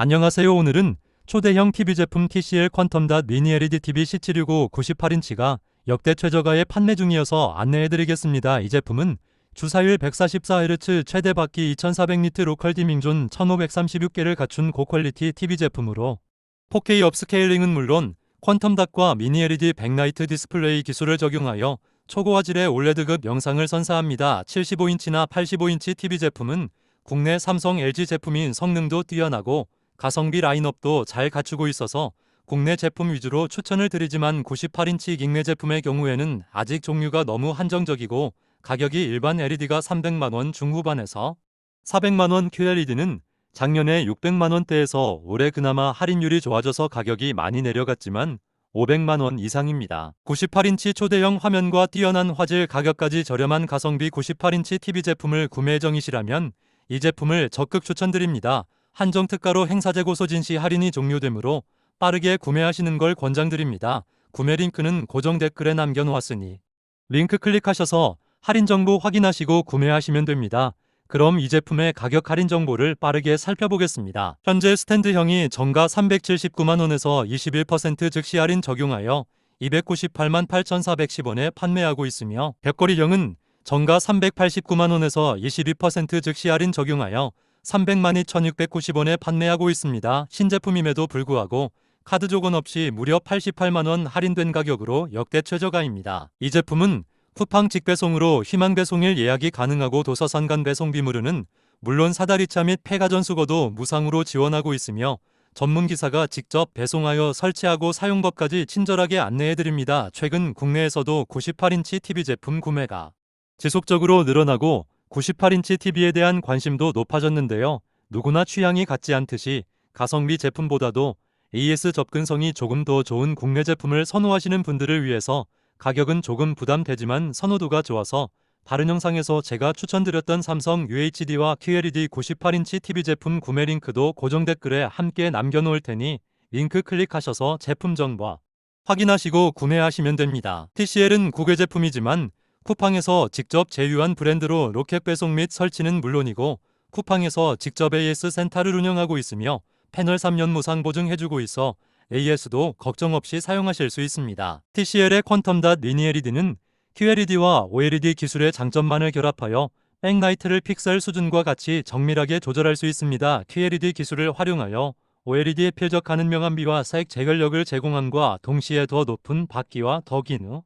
안녕하세요. 오늘은 초대형 TV 제품 TCL 퀀텀닷 미니 LED TV C765 98인치가 역대 최저가에 판매 중이어서 안내해드리겠습니다. 이 제품은 주사율 144Hz 최대 바퀴 2400니트 로컬 디밍존 1536개를 갖춘 고퀄리티 TV 제품으로 4K 업스케일링은 물론 퀀텀닷과 미니 LED 백라이트 디스플레이 기술을 적용하여 초고화질의 올레드급 영상을 선사합니다. 75인치나 85인치 TV 제품은 국내 삼성, LG 제품인 성능도 뛰어나고 가성비 라인업도 잘 갖추고 있어서 국내 제품 위주로 추천을 드리지만 98인치 깅내 제품의 경우에는 아직 종류가 너무 한정적이고 가격이 일반 LED가 300만원 중후반에서 400만원 QLED는 작년에 600만원대에서 올해 그나마 할인율이 좋아져서 가격이 많이 내려갔지만 500만원 이상입니다. 98인치 초대형 화면과 뛰어난 화질 가격까지 저렴한 가성비 98인치 TV 제품을 구매 예정이시라면 이 제품을 적극 추천드립니다. 한정 특가로 행사 재고 소진 시 할인이 종료되므로 빠르게 구매하시는 걸 권장드립니다. 구매 링크는 고정 댓글에 남겨놓았으니 링크 클릭하셔서 할인 정보 확인하시고 구매하시면 됩니다. 그럼 이 제품의 가격 할인 정보를 빠르게 살펴보겠습니다. 현재 스탠드형이 정가 379만 원에서 21% 즉시 할인 적용하여 298만 8,410원에 판매하고 있으며 벽걸이형은 정가 389만 원에서 22% 즉시 할인 적용하여 300만 2,690원에 판매하고 있습니다. 신제품임에도 불구하고 카드 조건 없이 무려 88만 원 할인된 가격으로 역대 최저가입니다. 이 제품은 쿠팡 직배송으로 희망 배송일 예약이 가능하고 도서산 간 배송 비무르는 물론 사다리차 및 폐가전 수거도 무상으로 지원하고 있으며 전문 기사가 직접 배송하여 설치하고 사용법까지 친절하게 안내해 드립니다. 최근 국내에서도 98인치 TV 제품 구매가 지속적으로 늘어나고 98인치 TV에 대한 관심도 높아졌는데요. 누구나 취향이 같지 않듯이 가성비 제품보다도 AS 접근성이 조금 더 좋은 국내 제품을 선호하시는 분들을 위해서 가격은 조금 부담되지만 선호도가 좋아서 다른 영상에서 제가 추천드렸던 삼성 UHD와 QLED 98인치 TV 제품 구매 링크도 고정 댓글에 함께 남겨놓을 테니 링크 클릭하셔서 제품 정보 확인하시고 구매하시면 됩니다. TCL은 국외 제품이지만 쿠팡에서 직접 제휴한 브랜드로 로켓 배송 및 설치는 물론이고 쿠팡에서 직접 AS 센터를 운영하고 있으며 패널 3년 무상 보증해주고 있어 AS도 걱정 없이 사용하실 수 있습니다. TCL의 퀀텀닷 미니 LED는 QLED와 OLED 기술의 장점만을 결합하여 백라이트를 픽셀 수준과 같이 정밀하게 조절할 수 있습니다. QLED 기술을 활용하여 OLED에 필적하는 명암비와 색 제결력을 제공함과 동시에 더 높은 밝기와 더 긴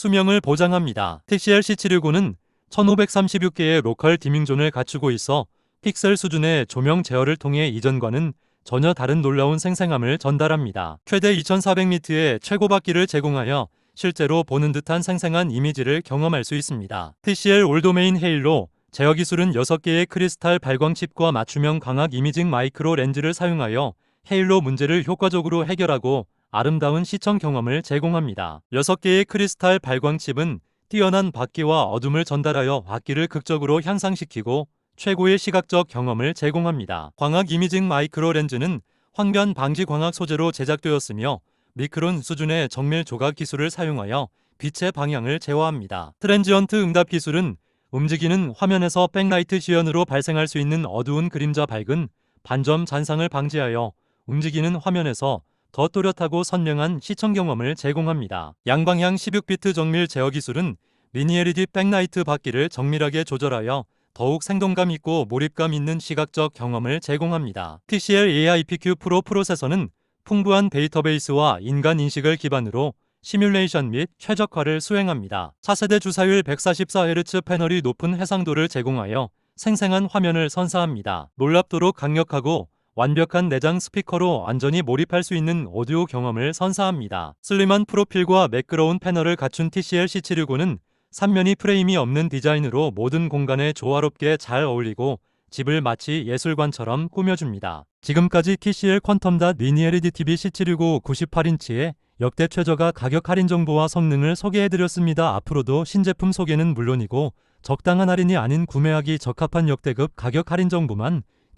수명을 보장합니다. TCL C719는 1536개의 로컬 디밍존을 갖추고 있어 픽셀 수준의 조명 제어를 통해 이전과는 전혀 다른 놀라운 생생함을 전달합니다. 최대 2400니트의 최고 밝기를 제공하여 실제로 보는 듯한 생생한 이미지를 경험할 수 있습니다. TCL 올도메인 헤일로 제어 기술은 6개의 크리스탈 발광 칩과 맞춤형 광학 이미징 마이크로 렌즈를 사용하여 헤일로 문제를 효과적으로 해결하고 아름다운 시청 경험을 제공합니다. 6개의 크리스탈 발광 칩은 뛰어난 밝기와 어둠을 전달하여 밝기를 극적으로 향상시키고 최고의 시각적 경험을 제공합니다. 광학 이미징 마이크로 렌즈는 황변 방지 광학 소재로 제작되었으며 미크론 수준의 정밀 조각 기술을 사용하여 빛의 방향을 제어합니다. 트랜지언트 응답 기술은 움직이는 화면에서 백라이트 지연으로 발생할 수 있는 어두운 그림자 밝은 반점 잔상을 방지하여 움직이는 화면에서 더 또렷하고 선명한 시청 경험을 제공합니다. 양방향 16비트 정밀 제어 기술은 미니 LED 백라이트 밝기를 정밀하게 조절하여 더욱 생동감 있고 몰입감 있는 시각적 경험을 제공합니다. TCL AIPQ 프로 프로세서는 풍부한 데이터베이스와 인간 인식을 기반으로 시뮬레이션 및 최적화를 수행합니다. 차세대 주사율 144Hz 패널이 높은 해상도를 제공하여 생생한 화면을 선사합니다. 놀랍도록 강력하고 완벽한 내장 스피커로 완전히 몰입할 수 있는 오디오 경험을 선사합니다. 슬림한 프로필과 매끄러운 패널을 갖춘 TCL C765는 3면이 프레임이 없는 디자인으로 모든 공간에 조화롭게 잘 어울리고 집을 마치 예술관처럼 꾸며줍니다. 지금까지 TCL 퀀텀닷 미니 LED TV C765 98인치의 역대 최저가 가격 할인 정보와 성능을 소개해드렸습니다. 앞으로도 신제품 소개는 물론이고 적당한 할인이 아닌 구매하기 적합한 역대급 가격 할인 정보만